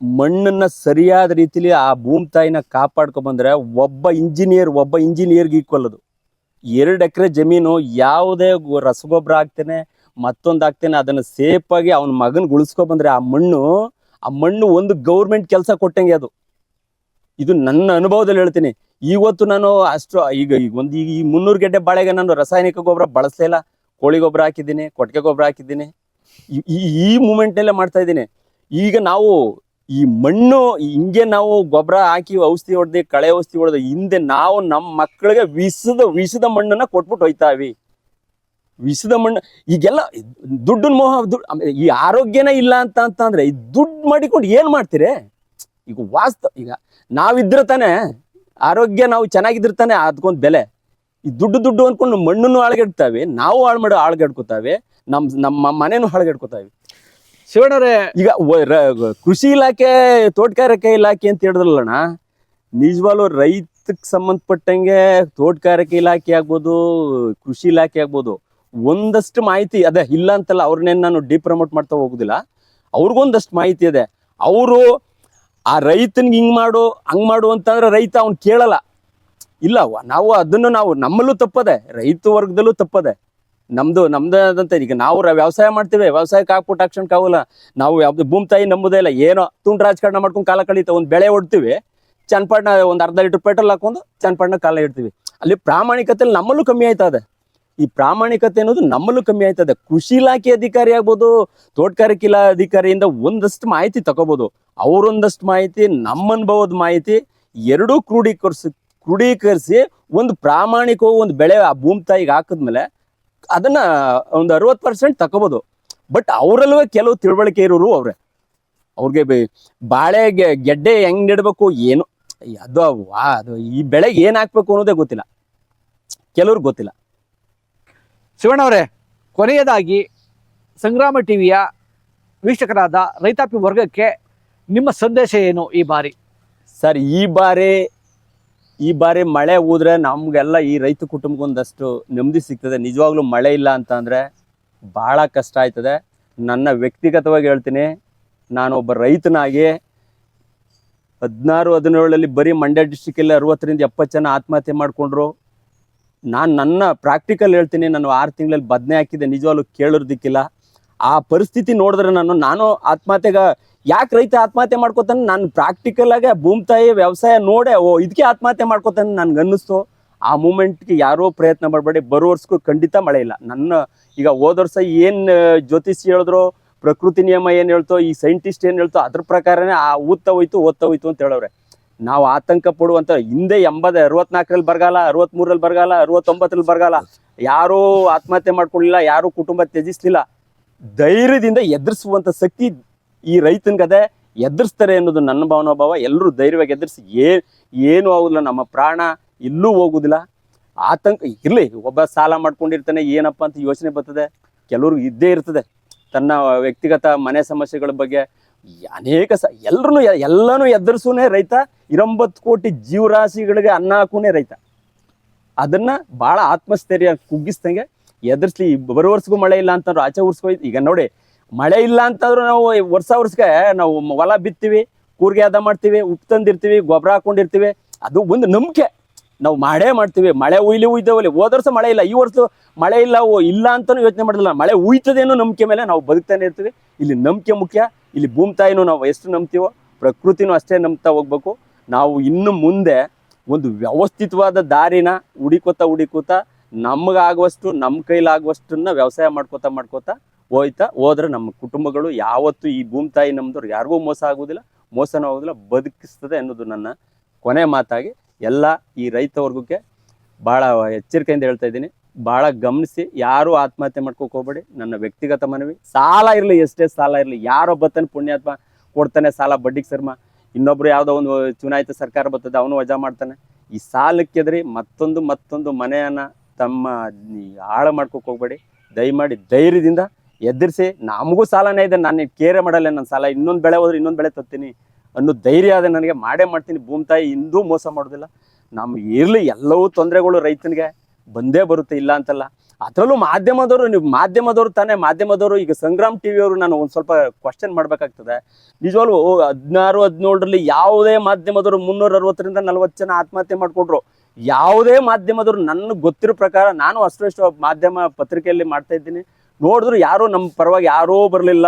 ಮಣ್ಣನ್ನ ಸರಿಯಾದ ರೀತಿಲಿ ಆ ಭೂಮಿ ತಾಯಿನ ಕಾಪಾಡ್ಕೊಂಡ್ ಬಂದ್ರೆ ಒಬ್ಬ ಇಂಜಿನಿಯರ್ ಒಬ್ಬ ಇಂಜಿನಿಯರ್ಗೆ ಈಕ್ವಲ್ ಅದು. ಎರಡು ಎಕರೆ ಜಮೀನು ಯಾವುದೇ ರಸಗೊಬ್ಬರ ಹಾಕ್ತೇನೆ, ಮತ್ತೊಂದು ಹಾಕ್ತೇನೆ, ಅದನ್ನ ಸೇಫ್ ಆಗಿ ಅವನ ಮಗನ್ ಉಳಿಸ್ಕೊ ಬಂದ್ರೆ ಆ ಮಣ್ಣು ಆ ಮಣ್ಣು ಒಂದು ಗೌರ್ಮೆಂಟ್ ಕೆಲಸ ಕೊಟ್ಟಂಗೆ ಅದು. ಇದು ನನ್ನ ಅನುಭವದಲ್ಲಿ ಹೇಳ್ತೀನಿ. ಇವತ್ತು ನಾನು ಅಷ್ಟು ಈಗ ಈಗ ಒಂದು, ಈಗ ಈ ಮುನ್ನೂರು ಗಡ್ಡೆ ಬಾಳೆಗೆ ನಾನು ರಾಸಾಯನಿಕ ಗೊಬ್ಬರ ಬಳಸಲಿಲ್ಲ ಕೋಳಿ ಗೊಬ್ಬರ ಹಾಕಿದ್ದೀನಿ, ಕೊಟ್ಟಿಗೆ ಗೊಬ್ಬರ ಹಾಕಿದ್ದೀನಿ. ಈ- ಈ ಮೂಮೆಂಟ್ನಲ್ಲೇ ಮಾಡ್ತಾ ಇದ್ದೀನಿ. ಈಗ ನಾವು ಈ ಮಣ್ಣು, ಹಿಂಗೆ ನಾವು ಗೊಬ್ಬರ ಹಾಕಿ ಔಷಧಿ ಹೊಡೆದು, ಕಳೆ ಔಷಧಿ ಹೊಡೆದು, ಹಿಂದೆ ನಾವು ನಮ್ಮ ಮಕ್ಕಳಿಗೆ ವಿಷದ ವಿಷದ ಮಣ್ಣನ್ನ ಕೊಟ್ಬಿಟ್ಟು ಹೋಯ್ತಾವಿ. ವಿಷದ ಮಣ್ಣು, ಈಗೆಲ್ಲ ದುಡ್ಡಿನ ಮೋಹ ಈ ಆರೋಗ್ಯನೇ ಇಲ್ಲ ಅಂತ ಅಂತಂದ್ರೆ ಈ ದುಡ್ಡು ಮಾಡಿಕೊಂಡು ಏನು ಮಾಡ್ತೀರಿ? ಈಗ ವಾಸ್ತವ ಈಗ ನಾವಿದ್ರೆ ತಾನೇ ಆರೋಗ್ಯ ನಾವು ಚೆನ್ನಾಗಿದ್ರೆ ತಾನೆ ಅದಕ್ಕೊಂದು ಬೆಲೆ. ಈ ದುಡ್ಡು ದುಡ್ಡು ಅನ್ಕೊಂಡು ಮಣ್ಣನ್ನು ಹಾಳ್ಗೆಡ್ತಾವೆ ನಾವು ಹಾಳು ಮಾಡೋ ಹಾಳ್ಗೆಡ್ಕೋತಾವೆ ನಮ್ ನಮ್ಮ ಮನೇನು ಹಾಳ್ಗೆಡ್ಕೋತಾವೆ. ಶಿವಣ್ಣವ್ರೆ ಈಗ ಕೃಷಿ ಇಲಾಖೆ ತೋಟಗಾರಿಕೆ ಇಲಾಖೆ ಅಂತ ಹೇಳಿದ್ರಲ್ಲಣ್ಣ ನಿಜವಾಗ್ಲೂ ರೈತಕ್ಕೆ ಸಂಬಂಧಪಟ್ಟಂಗೆ ತೋಟಗಾರಿಕೆ ಇಲಾಖೆ ಆಗ್ಬೋದು ಕೃಷಿ ಇಲಾಖೆ ಆಗ್ಬೋದು ಒಂದಷ್ಟು ಮಾಹಿತಿ ಅದೇ ಇಲ್ಲ ಅಂತಲ್ಲ ಅವ್ರನ್ನೇನು ನಾನು ಡಿಪ್ರಮೋಟ್ ಮಾಡ್ತಾ ಹೋಗುದಿಲ್ಲ ಅವ್ರಿಗೊಂದಷ್ಟು ಮಾಹಿತಿ ಇದೆ. ಅವರು ಆ ರೈತನಿಗೆ ಹಿಂಗ್ ಮಾಡು, ಹಂಗ್ ಮಾಡು ಅಂತಂದ್ರೆ ರೈತ ಅವ್ನು ಕೇಳಲ್ಲ. ಇಲ್ಲ ನಾವು ಅದನ್ನು ನಾವು ನಮ್ಮಲ್ಲೂ ತಪ್ಪದೆ, ರೈತ ವರ್ಗದಲ್ಲೂ ತಪ್ಪದೆ. ನಮ್ದು ಆದಂಥ ಈಗ ನಾವು ವ್ಯವಸಾಯ ಮಾಡ್ತೀವಿ, ವ್ಯವಸಾಯಕ್ಕೆ ಹಾಕ್ಬಿಟ್ಟು ಹಾಕ್ಸೋಣಕ್ ಆಗೋಲ್ಲ ನಾವು ಯಾವ್ದು ಭೂಮಿ ತಾಯಿ ನಂಬುದೇ ಇಲ್ಲ, ಏನೋ ತುಂಡು ರಾಜಕಾರಣ ಮಾಡ್ಕೊಂಡು ಕಾಲ ಕಳೀತ ಒಂದು ಬೆಳೆ ಹೊಡ್ತೀವಿ ಚನ್ನಪಟ್ಟಣ ಒಂದು ಅರ್ಧ ಲೀಟರ್ ಪೆಟ್ರೋಲ್ ಹಾಕೊಂಡು ಚನ್ನಪಟ್ಟಣ ಕಾಲ ಇಡ್ತೀವಿ. ಅಲ್ಲಿ ಪ್ರಾಮಾಣಿಕತೆ ನಮ್ಮಲ್ಲೂ ಕಮ್ಮಿ ಆಯ್ತದೆ ಈ ಪ್ರಾಮಾಣಿಕತೆ ಅನ್ನೋದು ನಮ್ಮಲ್ಲೂ ಕಮ್ಮಿ ಆಯ್ತದೆ. ಕೃಷಿ ಇಲಾಖೆ ಅಧಿಕಾರಿ ಆಗ್ಬೋದು, ತೋಟಗಾರಿಕೆ ಅಧಿಕಾರಿಯಿಂದ ಒಂದಷ್ಟು ಮಾಹಿತಿ ತಗೋಬೋದು. ಅವರೊಂದಷ್ಟು ಮಾಹಿತಿ ನಮ್ಮ ಅನುಭವದ ಮಾಹಿತಿ, ಎರಡೂ ಕ್ರೋಢೀಕರಿಸಿ ಕ್ರೋಢೀಕರಿಸಿ ಒಂದು ಪ್ರಾಮಾಣಿಕವಾಗಿ ಒಂದು ಬೆಳೆ ಆ ಭೂಮಿ ತಾಯಿಗೆ ಹಾಕಿದ್ಮೇಲೆ ಅದನ್ನ ಒಂದು ಅರವತ್ತು ಪರ್ಸೆಂಟ್ ತಗೋಬೋದು. ಬಟ್ ಅವರಲ್ಲೂ ಕೆಲವು ತಿಳುವಳಿಕೆ ಇರೋರು ಅವರೇ. ಅವ್ರಿಗೆ ಬಾಳೆ ಗೆಡ್ಡೆ ಹೆಂಗ್ ನೆಡಬೇಕು, ಏನು, ಅದು ಅದು ಈ ಬೆಳೆಗೆ ಏನು ಹಾಕ್ಬೇಕು ಅನ್ನೋದೇ ಗೊತ್ತಿಲ್ಲ. ಕೆಲವ್ರಿಗೆ ಗೊತ್ತಿಲ್ಲ. ಶಿವಣ್ಣವರೇ ಕೊನೆಯದಾಗಿ ಸಂಗ್ರಾಮ ಟಿವಿಯ ವೀಕ್ಷಕರಾದ ರೈತಾಪಿ ವರ್ಗಕ್ಕೆ ನಿಮ್ಮ ಸಂದೇಶ ಏನು ಈ ಬಾರಿ? ಸರ್, ಈ ಬಾರಿ ಈ ಬಾರಿ ಮಳೆ ಹೋದ್ರೆ ನಮಗೆಲ್ಲ ಈ ರೈತ ಕುಟುಂಬಕ್ಕೊಂದಷ್ಟು ನೆಮ್ಮದಿ ಸಿಗ್ತದೆ. ನಿಜವಾಗ್ಲೂ ಮಳೆ ಇಲ್ಲ ಅಂತಂದರೆ ಭಾಳ ಕಷ್ಟ ಆಯ್ತದೆ. ನನ್ನ ವ್ಯಕ್ತಿಗತವಾಗಿ ಹೇಳ್ತೀನಿ, ನಾನು ಒಬ್ಬ ರೈತನಾಗಿ ಹದಿನಾರು ಹದಿನೇಳರಲ್ಲಿ ಬರೀ ಮಂಡ್ಯ ಡಿಸ್ಟಿಕಲ್ಲಿ ಅರವತ್ತರಿಂದ ಎಪ್ಪತ್ತು ಜನ ಆತ್ಮಹತ್ಯೆ ಮಾಡಿಕೊಂಡ್ರು. ನಾನು ನನ್ನ ಪ್ರಾಕ್ಟಿಕಲ್ ಹೇಳ್ತೀನಿ, ನಾನು ಆರು ತಿಂಗಳಲ್ಲಿ ಬದನೆ ಹಾಕಿದೆ ನಿಜವಾಗ್ಲೂ ಕೇಳೋದಕ್ಕಿಲ್ಲ ಆ ಪರಿಸ್ಥಿತಿ ನೋಡಿದ್ರೆ ನಾನು ನಾನು ಆತ್ಮಹತ್ಯೆಗ, ಯಾಕೆ ರೈತ ಆತ್ಮಹತ್ಯೆ ಮಾಡ್ಕೋತಾನೆ? ನಾನು ಪ್ರಾಕ್ಟಿಕಲ್ ಆಗಿ ಭೂಮಿ ತಾಯಿ ವ್ಯವಸಾಯ ನೋಡೆ, ಓ ಇದಕ್ಕೆ ಆತ್ಮಹತ್ಯೆ ಮಾಡ್ಕೋತಾನೆ ನನ್ಗೆ ಅನ್ನಿಸ್ತು. ಆ ಮೂಮೆಂಟ್ಗೆ ಯಾರೋ ಪ್ರಯತ್ನ ಮಾಡಬೇಡಿ, ಬರೋ ವರ್ಷಕ್ಕೂ ಖಂಡಿತ ಮಳೆ ಇಲ್ಲ. ನನ್ನ, ಈಗ ಹೋದ ವರ್ಷ ಏನು ಜ್ಯೋತಿಷಿ ಹೇಳಿದ್ರು, ಪ್ರಕೃತಿ ನಿಯಮ ಏನು ಹೇಳ್ತೋ, ಈ ಸೈಂಟಿಸ್ಟ್ ಏನು ಹೇಳ್ತೋ, ಅದ್ರ ಪ್ರಕಾರನೇ ಆ ಊದ್ತಾ ಹೋಯ್ತು, ಓದ್ತಾ ಹೋಯ್ತು ಅಂತ ಹೇಳವ್ರೆ. ನಾವು ಆತಂಕ ಪಡುವಂತ ಹಿಂದೆ ಎಂಬದ ಅರವತ್ನಾಲ್ಕರಲ್ಲಿ ಬರಗಾಲ ಅರವತ್ಮೂರಲ್ಲಿ ಬರಗಾಲ, ಅರವತ್ತೊಂಬತ್ತರಲ್ಲಿ ಬರಗಾಲ, ಯಾರೂ ಆತ್ಮಹತ್ಯೆ ಮಾಡ್ಕೊಳ್ಳಿಲ್ಲ, ಯಾರೂ ಕುಟುಂಬ ತ್ಯಜಿಸ್ಲಿಲ್ಲ. ಧೈರ್ಯದಿಂದ ಎದುರಿಸುವಂತ ಶಕ್ತಿ ಈ ರೈತನಿಗದೆ ಎದುರಿಸ್ತಾರೆ ಅನ್ನೋದು ನನ್ನ ಭಾವನಾಭಾವ ಎಲ್ಲರೂ ಧೈರ್ಯವಾಗಿ ಎದುರಿಸಿ ಏ, ಏನು ಆಗುದಿಲ್ಲ, ನಮ್ಮ ಪ್ರಾಣ ಇಲ್ಲೂ ಹೋಗುದಿಲ್ಲ. ಆತಂಕ, ಇರಲಿ, ಒಬ್ಬ ಸಾಲ ಮಾಡ್ಕೊಂಡಿರ್ತಾನೆ, ಏನಪ್ಪ ಅಂತ ಯೋಚನೆ ಬರ್ತದೆ. ಕೆಲವ್ರಿಗೆ ಇದ್ದೇ ಇರ್ತದೆ. ತನ್ನ ವ್ಯಕ್ತಿಗತ ಮನೆ ಸಮಸ್ಯೆಗಳ ಬಗ್ಗೆ ಅನೇಕ ಸ ಎಲ್ಲರೂ ಎಲ್ಲನೂ ಎದುರಿಸೂನೇ ರೈತ. ಇರಂಬತ್ತು ಕೋಟಿ ಜೀವರಾಶಿಗಳಿಗೆ ಅನ್ನ ಹಾಕೂನೇ ರೈತ. ಅದನ್ನ ಭಾಳ ಆತ್ಮಸ್ಥೈರ್ಯ ಕುಗ್ಗಿಸ್ದಂಗೆ ಎದುರಿಸ್ಲಿ. ಬರೋ ವರ್ಷಗೂ ಮಳೆ ಇಲ್ಲ ಅಂತಂದ್ರು ಆಚೆ ವರ್ಷಕ್ಕೆ ಈಗ ನೋಡಿ, ಮಳೆ ಇಲ್ಲ ಅಂತಂದ್ರು ನಾವು ವರ್ಷ ವರ್ಷಕ್ಕೆ ನಾವು ಹೊಲ ಬಿತ್ತೀವಿ ಕೂರ್ಗೆ ಅದ ಮಾಡ್ತೀವಿ, ಉಪ್ಪು ತಂದಿರ್ತೀವಿ, ಗೊಬ್ಬರ ಹಾಕೊಂಡಿರ್ತೀವಿ. ಅದು ಒಂದು ನಂಬಿಕೆ. ನಾವು ಮಾಡೇ ಮಾಡ್ತೀವಿ. ಮಳೆ ಉಯ್ಲಿ ಉಯ್ತವಲ್ಲಿ ಹೋದ ವರ್ಷ ಮಳೆ ಇಲ್ಲ, ಈ ವರ್ಷ ಮಳೆ ಇಲ್ಲ ಇಲ್ಲ ಅಂತಲೂ ಯೋಚನೆ ಮಾಡೋದಿಲ್ಲ. ಮಳೆ ಉಯ್ತದೇನೋ ನಂಬಿಕೆ ಮೇಲೆ ನಾವು ಬದುಕ್ತಾನೆ ಇರ್ತೀವಿ. ಇಲ್ಲಿ ನಂಬಿಕೆ ಮುಖ್ಯ. ಇಲ್ಲಿ ಭೂಮಿ ತಾಯಿನೂ ನಾವು ಎಷ್ಟು ನಂಬ್ತೀವೋ, ಪ್ರಕೃತಿನೂ ಅಷ್ಟೇ ನಂಬ್ತಾ ಹೋಗ್ಬೇಕು. ನಾವು ಇನ್ನು ಮುಂದೆ ಒಂದು ವ್ಯವಸ್ಥಿತವಾದ ದಾರಿನ ಹುಡಿಕೋತಾ ಹುಡಿಕೋತಾ, ನಮಗಾಗುವಷ್ಟು ನಮ್ಮ ಕೈಲಾಗುವಷ್ಟನ್ನ ವ್ಯವಸಾಯ ಮಾಡ್ಕೋತಾ ಮಾಡ್ಕೋತಾ ಹೋಯ್ತಾ ಹೋದ್ರೆ ನಮ್ಮ ಕುಟುಂಬಗಳು ಯಾವತ್ತೂ ಈ ಭೂಮಿ ತಾಯಿ ನಮ್ದವ್ರು ಯಾರಿಗೂ ಮೋಸ ಆಗೋದಿಲ್ಲ ಮೋಸನೂ ಆಗೋದಿಲ್ಲ ಬದುಕಿಸ್ತದೆ ಅನ್ನೋದು ನನ್ನ ಕೊನೆ ಮಾತಾಗಿ. ಎಲ್ಲ ಈ ರೈತ ವರ್ಗಕ್ಕೆ ಭಾಳ ಎಚ್ಚರಿಕೆಯಿಂದ ಹೇಳ್ತಾ ಇದ್ದೀನಿ. ಭಾಳ ಗಮನಿಸಿ, ಯಾರು ಆತ್ಮಹತ್ಯೆ ಮಾಡ್ಕೋಕ್ ಹೋಗ್ಬೇಡಿ. ನನ್ನ ವ್ಯಕ್ತಿಗತ ಮನವಿ, ಸಾಲ ಇರಲಿ ಎಷ್ಟೇ ಸಾಲ ಇರಲಿ ಯಾರೋ ಬತ್ತಾನೆ ಪುಣ್ಯಾತ್ಮ ಕೊಡ್ತಾನೆ ಸಾಲ ಬಡ್ಡಿಗೆ ಸರ್ಮ. ಇನ್ನೊಬ್ರು ಯಾವುದೋ ಒಂದು ಚುನಾಯಿತ ಸರ್ಕಾರ ಬರ್ತದೆ, ಅವನು ವಜಾ ಮಾಡ್ತಾನೆ. ಈ ಸಾಲಕ್ಕೆ ಎದ್ರಿ ಮತ್ತೊಂದು ಮತ್ತೊಂದು ಮನೆಯನ್ನ ತಮ್ಮ ಹಾಳು ಮಾಡ್ಕೋಕ್ ಹೋಗ್ಬೇಡಿ. ದಯಮಾಡಿ ಧೈರ್ಯದಿಂದ ಎದುರಿಸಿ, ನಮಗೂ ಸಾಲನೇ ಇದೆ, ನಾನು ಕೇರೆ ಮಾಡಲ್ಲ ನನ್ನ ಸಾಲ, ಇನ್ನೊಂದು ಬೆಳೆ ಹೋದ್ರೆ ಇನ್ನೊಂದು ಬೆಳೆ ತತ್ತೀನಿ ಅನ್ನೋ ಧೈರ್ಯ ಆದ್ರೆ ನನಗೆ ಮಾಡೇ ಮಾಡ್ತೀನಿ. ಭೂಮಿ ತಾಯಿ ಇಂದೂ ಮೋಸ ಮಾಡೋದಿಲ್ಲ. ನಮ್ಗೆ ಇರಲಿ ಎಲ್ಲವೂ ತೊಂದರೆಗಳು ರೈತನಿಗೆ. ಬಂದೇ ಬರುತ್ತೆ ಇಲ್ಲ ಅಂತಲ್ಲ. ಅದರಲ್ಲೂ ಮಾಧ್ಯಮದವರು, ನೀವು ಮಾಧ್ಯಮದವರು ತಾನೇ, ಮಾಧ್ಯಮದವರು, ಈಗ ಸಂಗ್ರಾಮ್ ಟಿ ವಿಯವರು ನಾನು ಒಂದು ಸ್ವಲ್ಪ ಕ್ವಶನ್ ಮಾಡಬೇಕಾಗ್ತದೆ. ನಿಜವಾಗ್ಲೂ ಹದಿನಾರು, ಹದಿನೇಳರಲ್ಲಿ ಯಾವುದೇ ಮಾಧ್ಯಮದವರು ಮುನ್ನೂರ ಅರವತ್ತರಿಂದ ನಲ್ವತ್ತು ಜನ ಆತ್ಮಹತ್ಯೆ ಮಾಡಿಕೊಂಡ್ರು. ಯಾವುದೇ ಮಾಧ್ಯಮದವರು ನನಗೆ ಗೊತ್ತಿರೋ ಪ್ರಕಾರ ನಾನು ಅಷ್ಟು ಮಾಧ್ಯಮ ಪತ್ರಿಕೆಯಲ್ಲಿ ಮಾಡ್ತಾ ಇದ್ದೀನಿ. ನೋಡಿದ್ರು ಯಾರೂ ನಮ್ಮ ಪರವಾಗಿ ಯಾರೂ ಬರಲಿಲ್ಲ.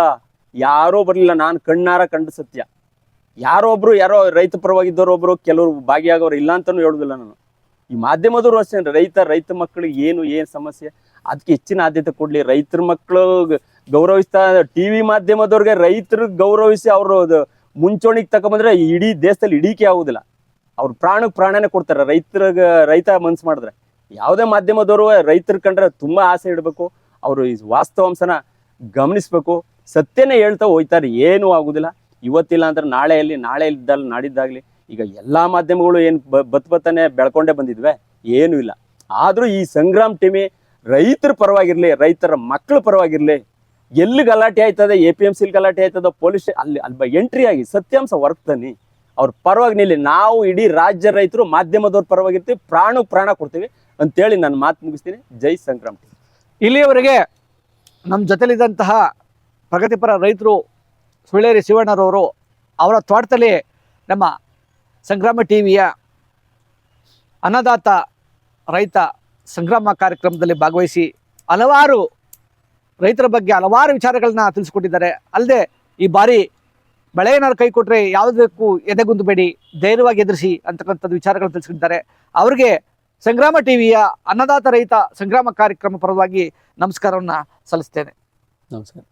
ಯಾರೂ ಬರಲಿಲ್ಲ. ನಾನು ಕಣ್ಣಾರ ಕಂಡು ಸತ್ಯ. ಯಾರೋ ಒಬ್ರು, ಯಾರೋ ರೈತ ಪರವಾಗಿದ್ದವರು ಒಬ್ರು, ಕೆಲವರು ಭಾಗಿಯಾಗೋರು ಇಲ್ಲ ಅಂತಲೂ ಹೇಳುದಿಲ್ಲ ನಾನು. ಈ ಮಾಧ್ಯಮದವರು ಅಷ್ಟೇ ರೈತ ರೈತ ಮಕ್ಕಳಿಗೆ ಏನು ಏನು ಸಮಸ್ಯೆ? ಅದಕ್ಕೆ ಹೆಚ್ಚಿನ ಆದ್ಯತೆ ಕೊಡ್ಲಿ. ರೈತರ ಮಕ್ಕಳು ಗೌರವಿಸ್ತಾ ಟಿ ವಿ ಮಾಧ್ಯಮದವ್ರಿಗೆ ರೈತರಿಗೆ ಗೌರವಿಸಿ ಅವರು ಮುಂಚೂಣಿಗೆ ತಗೊಂಬಂದ್ರೆ ಇಡೀ ದೇಶದಲ್ಲಿ ಇಡೀಕೆ ಆಗುದಿಲ್ಲ. ಅವ್ರ ಪ್ರಾಣಕ್ಕೆ ಪ್ರಾಣನೇ ಕೊಡ್ತಾರೆ. ರೈತರಿಗೆ, ರೈತ ಮನ್ಸು ಮಾಡಿದ್ರೆ. ಯಾವುದೇ ಮಾಧ್ಯಮದವರು ರೈತರ ಕಂಡ್ರೆ ತುಂಬಾ ಆಸೆ ಇಡಬೇಕು. ಅವರು ಈ ವಾಸ್ತವಾಂಶನ ಗಮನಿಸ್ಬೇಕು. ಸತ್ಯನೇ ಹೇಳ್ತಾ ಹೋಯ್ತಾರೆ. ಏನೂ ಆಗುದಿಲ್ಲ. ಇವತ್ತಿಲ್ಲ ಅಂದ್ರೆ ನಾಳೆಯಲ್ಲಿ, ನಾಳೆ ಇದ್ದಲ್ಲಿ ನಾಡಿದ್ದಾಗ್ಲಿ ಈಗ ಎಲ್ಲಾ ಮಾಧ್ಯಮಗಳು ಏನು ಬತ್ ಬತ್ತನೆ ಬೆಳ್ಕೊಂಡೇ ಬಂದಿದ್ವೆ? ಏನೂ ಇಲ್ಲ. ಆದರೂ ಈ ಸಂಗ್ರಾಮ್ ಟೀಮಿ ರೈತರ ಪರವಾಗಿರಲಿ, ರೈತರ ಮಕ್ಕಳ ಪರವಾಗಿರ್ಲಿ, ಎಲ್ಲಿ ಗಲಾಟೆ ಆಯ್ತದೆ ಎ ಪಿ ಎಂ ಸಿಲ್ ಗಲಾಟೆ ಆಯ್ತದೋ ಪೊಲೀಸ್ ಅಲ್ಲಿ ಅಲ್ಲಿ ಎಂಟ್ರಿ ಆಗಿ ಸತ್ಯಾಂಶ ಹೊರಗೆ ತನ್ನಿ ಅವ್ರ ಪರವಾಗಿ ನಿಲ್ಲಿ. ನಾವು ಇಡೀ ರಾಜ್ಯ ರೈತರು ಮಾಧ್ಯಮದವ್ರ ಪರವಾಗಿರ್ತೀವಿ ಪ್ರಾಣ ಪ್ರಾಣ ಕೊಡ್ತೀವಿ ಅಂತೇಳಿ ನಾನು ಮಾತು ಮುಗಿಸ್ತೀನಿ. ಜೈ ಸಂಗ್ರಾಮ್ ಟೀಮ್ ಇಲ್ಲಿಯವರೆಗೆ ನಮ್ಮ ಜೊತೆಲಿದ್ದಂತಹ ಪ್ರಗತಿಪರ ರೈತರು ಸುಳ್ಳೇರಿ ಶಿವಣ್ಣರವರು ಅವರ ತೋಟದಲ್ಲಿ ನಮ್ಮ ಸಂಗ್ರಾಮ ಟಿವಿಯ ಅನ್ನದಾತ ರೈತ ಸಂಗ್ರಾಮ ಕಾರ್ಯಕ್ರಮದಲ್ಲಿ ಭಾಗವಹಿಸಿ ಹಲವಾರು ರೈತರ ಬಗ್ಗೆ ಹಲವಾರು ವಿಚಾರಗಳನ್ನ ತಿಳಿಸ್ಕೊಟ್ಟಿದ್ದಾರೆ. ಅಲ್ಲದೆ ಈ ಬಾರಿ ಬೆಳೆ ಏನಾದ್ರು ಕೈ ಕೊಟ್ಟರೆ ಯಾವುದಕ್ಕೂ ಎದೆಗುಂದಬೇಡಿ ಧೈರ್ಯವಾಗಿ ಎದುರಿಸಿ ಅಂತಕ್ಕಂಥದ್ದು ವಿಚಾರಗಳನ್ನು ತಿಳಿಸ್ಕೊಂಡಿದ್ದಾರೆ ಅವರಿಗೆ ಸಂಗ್ರಾಮ ಟಿವಿಯ ಅನ್ನದಾತ ರೈತ ಸಂಗ್ರಾಮ ಕಾರ್ಯಕ್ರಮ ಪರವಾಗಿ ನಮಸ್ಕಾರವನ್ನು ಸಲ್ಲಿಸ್ತೇನೆ. ನಮಸ್ಕಾರ.